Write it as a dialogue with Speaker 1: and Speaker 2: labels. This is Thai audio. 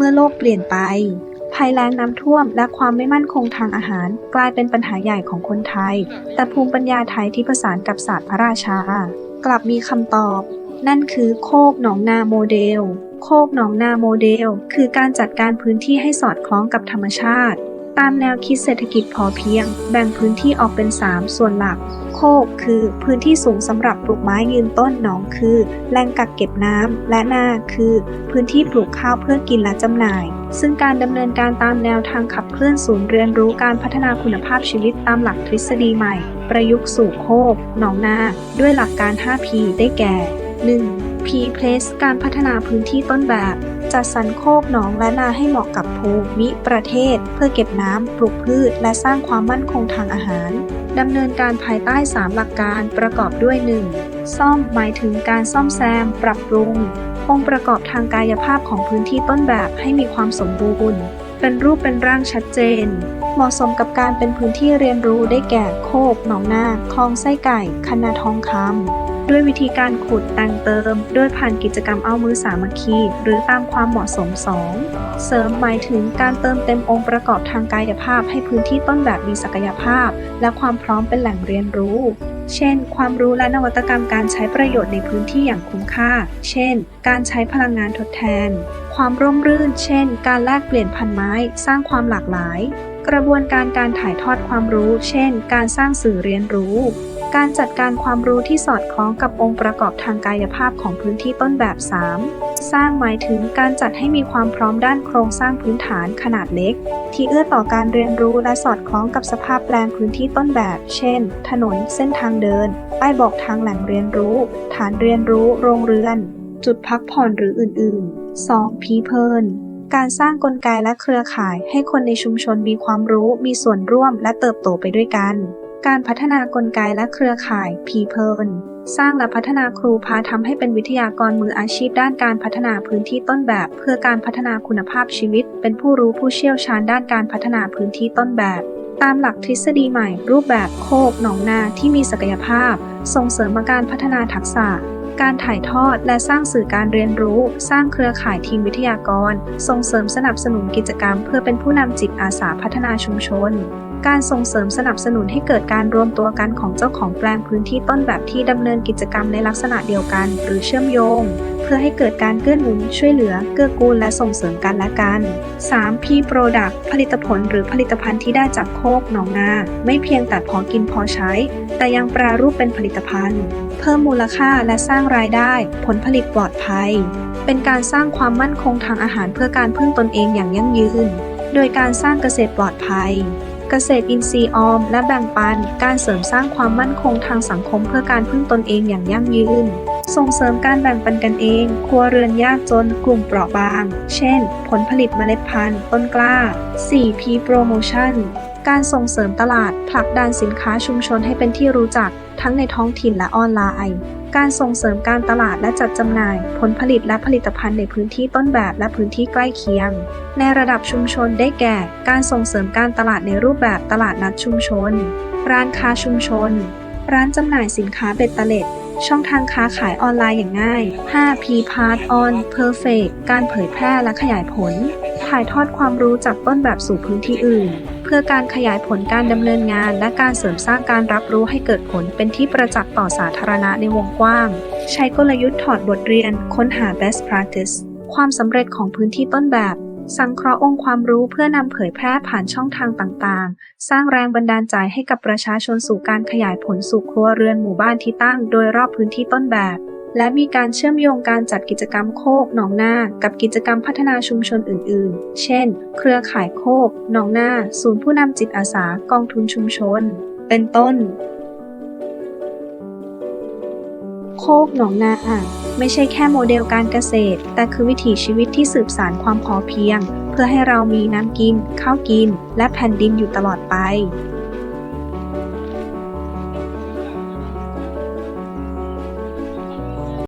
Speaker 1: เมื่อโลกเปลี่ยนไป ภัยแล้งน้ำท่วมและความไม่มั่นคงทางอาหาร กลายเป็นปัญหาใหญ่ของคนไทย แต่ภูมิปัญญาไทยที่ผสานกับศาสตร์พระราชา กลับมีคำตอบ นั่นคือโคกหนองนาโมเดล โคกหนองนาโมเดล คือการจัดการพื้นที่ให้สอดคล้องกับธรรมชาติ ตามแนวคิดเศรษฐกิจพอเพียง แบ่งพื้นที่ออกเป็น 3 ส่วนหลัก โคกคือพื้นที่สูงสำหรับปลูกไม้ยืนต้นหนองคือ แหล่งกักเก็บน้ำและนาคือ พื้นที่ปลูกข้าวเพื่อกินและจำหน่าย ซึ่งการดำเนินการตามแนวทางขับเคลื่อนศูนย์เรียนรู้การพัฒนาคุณภาพชีวิตตามหลักทฤษฎีใหม่ ประยุกต์สู่โคกหนองนา ด้วยหลักการ 5P ได้แก่ 1. P Place การพัฒนาพื้นที่ต้นแบบ จัดสรรโคกหนองและนาให้เหมาะกับภูมิประเทศ เพื่อเก็บน้ำปลูกพืช และสร้างความมั่นคงทางอาหารดำเนินการภายใต้ 3 หลักการประกอบด้วย 1. ซ่อมหมายถึงการซ่อมแซม ปรับปรุง องค์ประกอบทางกายภาพของพื้นที่ต้นแบบให้มีความสมบูรณ์ เป็นรูปเป็นร่างชัดเจน เหมาะสมกับการเป็นพื้นที่เรียนรู้ได้แก่โคกหนองนาคลองไส้ไก่ คณะทองคำ ด้วยวิธีการขุดแต่งเติม ด้วยผ่านกิจกรรมเอามือสามัคคี หรือตามความเหมาะสม 2. เสริมหมายถึงการเติมเต็มองค์ประกอบทางกายภาพ ให้พื้นที่ต้นแบบมีศักยภาพ และความพร้อมเป็นแหล่งเรียนรู้ เช่น ความรู้และนวัตกรรมการใช้ประโยชน์ในพื้นที่อย่างคุ้มค่า เช่น การใช้พลังงานทดแทน ความร่มรื่น เช่น การแลกเปลี่ยนพันไม้ สร้างความหลากหลาย กระบวนการการถ่ายทอดความรู้ เช่น การสร้างสื่อเรียนรู้ การจัดการความรู้ที่สอดคล้องกับองค์ประกอบทางกายภาพของพื้นที่ต้นแบบ 3. สร้างหมายถึงการจัดให้มีความพร้อมด้านโครงสร้างพื้นฐานขนาดเล็ก ที่เอื้อต่อการเรียนรู้และสอดคล้องกับสภาพแปลงพื้นที่ต้นแบบ เช่น ถนน เส้นทางเดิน ป้ายบอกทางแหล่งเรียนรู้ ฐานเรียนรู้ โรงเรือนจุดพักผ่อนหรืออื่น ๆ 2. พีเพิลการสร้างกลไกและเครือข่ายให้คนในชุมชนมีความรู้มีส่วนร่วมและเติบโตไปด้วยกัน การพัฒนากลไกและเครือข่าย People สร้างและพัฒนาครูพาทำให้เป็นวิทยากรมืออาชีพด้านการพัฒนาพื้นที่ต้นแบบ เพื่อการพัฒนาคุณภาพชีวิต เป็นผู้รู้ผู้เชี่ยวชาญด้านการพัฒนาพื้นที่ต้นแบบ ตามหลักทฤษฎีใหม่ รูปแบบโคกหนองนาที่มีศักยภาพ ส่งเสริมการพัฒนาทักษะ การถ่ายทอดและสร้างสื่อการเรียนรู้ สร้างเครือข่ายทีมวิทยากร ส่งเสริมสนับสนุนกิจกรรม เพื่อเป็นผู้นำจิตอาสาพัฒนาชุมชน การส่งเสริมสนับสนุนให้เกิดการรวมตัวกันของเจ้าของแปลงพื้นที่ต้นแบบที่ดำเนินกิจกรรมในลักษณะเดียวกัน หรือเชื่อมโยง เพื่อให้เกิดการเกื้อหนุนช่วยเหลือ เกื้อกูลและส่งเสริมกันและกัน 3. P Product ผลิตผลหรือผลิตภัณฑ์ที่ได้จากโคกหนองนา ไม่เพียงแต่พอกินพอใช้ แต่ยังแปรรูปเป็นผลิตภัณฑ์ เพิ่มมูลค่าและสร้างรายได้ ผลผลิตปลอดภัย เป็นการสร้างความมั่นคงทางอาหารเพื่อการพึ่งตนเองอย่างยั่งยืน โดยการสร้างเกษตรปลอดภัย เกษตรอินทรีย์ออม และแบ่งปัน การเสริมสร้างความมั่นคงทางสังคมเพื่อการพึ่งตนเองอย่างยั่งยืน ส่งเสริมการแบ่งปันกันเอง ครัวเรือนยากจน กลุ่มเปราะบาง เช่น ผลผลิตเมล็ดพันธุ์ ต้นกล้า 4P Promotion การส่งเสริมตลาดผลักดันสินค้าชุมชนให้เป็นที่รู้จัก ทั้งในท้องถิ่นและออนไลน์ การส่งเสริมการตลาดและจัดจำหน่าย ผลผลิตและผลิตภัณฑ์ในพื้นที่ต้นแบบและพื้นที่ใกล้เคียง ในระดับชุมชนได้แก่ การส่งเสริมการตลาดในรูปแบบตลาดนัดชุมชน ร้านค้าชุมชน ร้านจำหน่ายสินค้าเบ็ดเตล็ดช่องทางค้าขายออนไลน์อย่างง่าย 5P Part on Perfect การเผยแพร่และขยายผล ถ่ายทอดความรู้จากต้นแบบสู่พื้นที่อื่น เพื่อการขยายผลการดำเนินงาน และการเสริมสร้างการรับรู้ให้เกิดผลเป็นที่ประจักษ์ต่อสาธารณะในวงกว้าง ใช้กลยุทธ์ถอดบทเรียน ค้นหา best practice ความสำเร็จของพื้นที่ต้นแบบ สังเคราะห์องค์ความรู้เพื่อนำเผยแพร่ผ่านช่องทางต่างๆ สร้างแรงบันดาลใจให้กับประชาชนสู่การขยายผลสู่ครัวเรือนหมู่บ้านที่ตั้ง โดยรอบพื้นที่ต้นแบบ และมีการเชื่อมโยงการจัดกิจกรรมโคกหนองนากับกิจกรรมพัฒนาชุมชนอื่น ๆ เช่น เครือข่ายโคกหนองนาศูนย์ผู้นำจิตอาสากองทุนชุมชน เป็นต้น โคกหนองนาไม่ใช่แค่โมเดลการเกษตร แต่คือวิถีชีวิตที่สืบสานความพอเพียง เพื่อให้เรามีน้ำกิน ข้าวกิน และแผ่นดินอยู่ตลอดไป